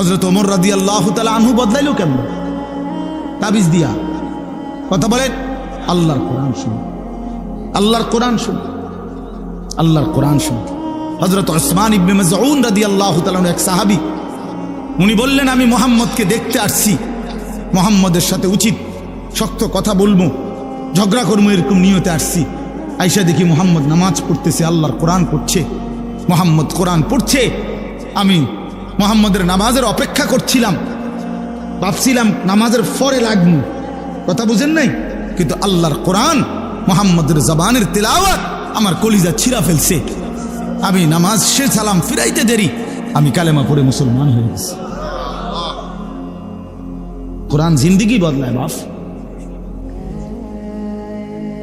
হজরত ওমর রাদি আল্লাহ তালা আনহু বদলাইলো কেমন? তাবিজ দিয়া। কথা বলেন, আল্লাহর কোরআন শুন আল্লাহর কোরআন শুন আল্লাহর কোরআন শুন হজরত ওসমান ইবনে মাজউন রাদি আল্লাহ তালান এক সাহাবি, উনি বললেন, আমি মোহাম্মদকে দেখতে আসছি। মোহাম্মদের সাথে উচিত, শক্ত কথা বলব, ঝগড়া করব, এরকম নিয়তে আসছি। আইসা দেখি মোহাম্মদ নামাজ পড়তেছে, আল্লাহর কোরআন পড়ছে, মোহাম্মদ কোরআন পড়ছে। আমি মোহাম্মদের নামাজের অপেক্ষা করছিলাম। ভাবছিলাম নামাজের পরে লাগবো। কথা বুঝেন নাই? কিন্তু আল্লাহর কোরআন, মোহাম্মদের জবানের তেলাওয়াত আমার কলিজা ছিঁড়া ফেলছে। আমি নামাজ সে সালাম ফিরাইতে দেরি। আমি কালেমা পড়ে মুসলমান হয়ে গেছি। কোরআন জিন্দিগি বদলায়, বাপ।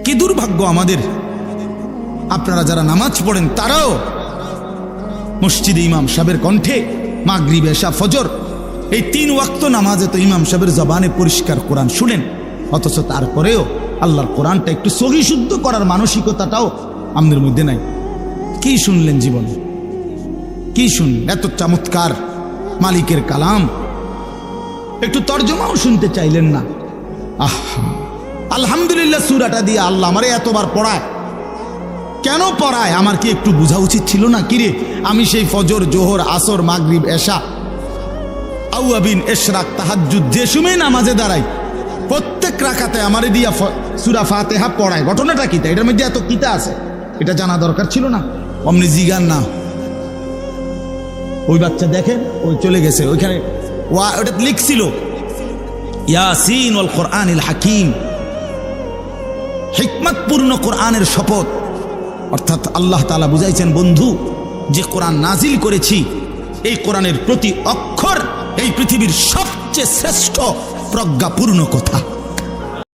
কি দুর্ভাগ্য আমাদের। আপনারা যারা নামাজ পড়েন, তারাও মসজিদে ইমাম সাহেবের কণ্ঠে মাগরিব এশা ফজর। এই তিন ওয়াক্ত নামাজে তো ইমাম সাহেবের জবানে পরিষ্কার কোরআন শুনেন। অথচ তারপরেও আল্লাহর কোরআনটা একটু সহি শুদ্ধ করার মানসিকতাটাও আমাদের মধ্যে নাই। কি শুনলেন জীবনে? কি শুনলেন? এত চমৎকার মালিকের কালাম। একটু তর্জমাও শুনতে চাইলেন না। আহ, আলহামদুলিল্লাহ সুরাটা দিয়ে আল্লাহ আমারে এতবার পড়ায়। কেন পড়ায়? আমার কি একটু বোঝা উচিত ছিল না? কিরে আমি সেই ফজর, জোহর, আসর, মাগরিব, এশা। আউয়াবিন এশরাক তাহাজ্জুদ, যে সময় নামাজে দাঁড়াই প্রত্যেক রাখাতে আমারে দিয়া সুরা ফাতেহা পড়ায়। ঘটনাটা কিতা এটার মধ্যে এত কিতা আছে? এটা জানা দরকার ছিল না? অমনি জিগান না। ওই বাচ্চা দেখেন, ওই চলে গেছে। ওইখানে ওয়া, ওটা লিখছিল, ইয়াসিন ওয়াল কোরআনিল হাকিম। হিকমতপূর্ণ কোরআনের শপথ। অর্থাৎ আল্লাহ তালা বুঝাইছেন, বন্ধু, যে কোরআন নাজিল করেছি, এই কোরআনের প্রতি অক্ষর এই পৃথিবীর সবচেয়ে শ্রেষ্ঠ প্রজ্ঞাপূর্ণ কথা।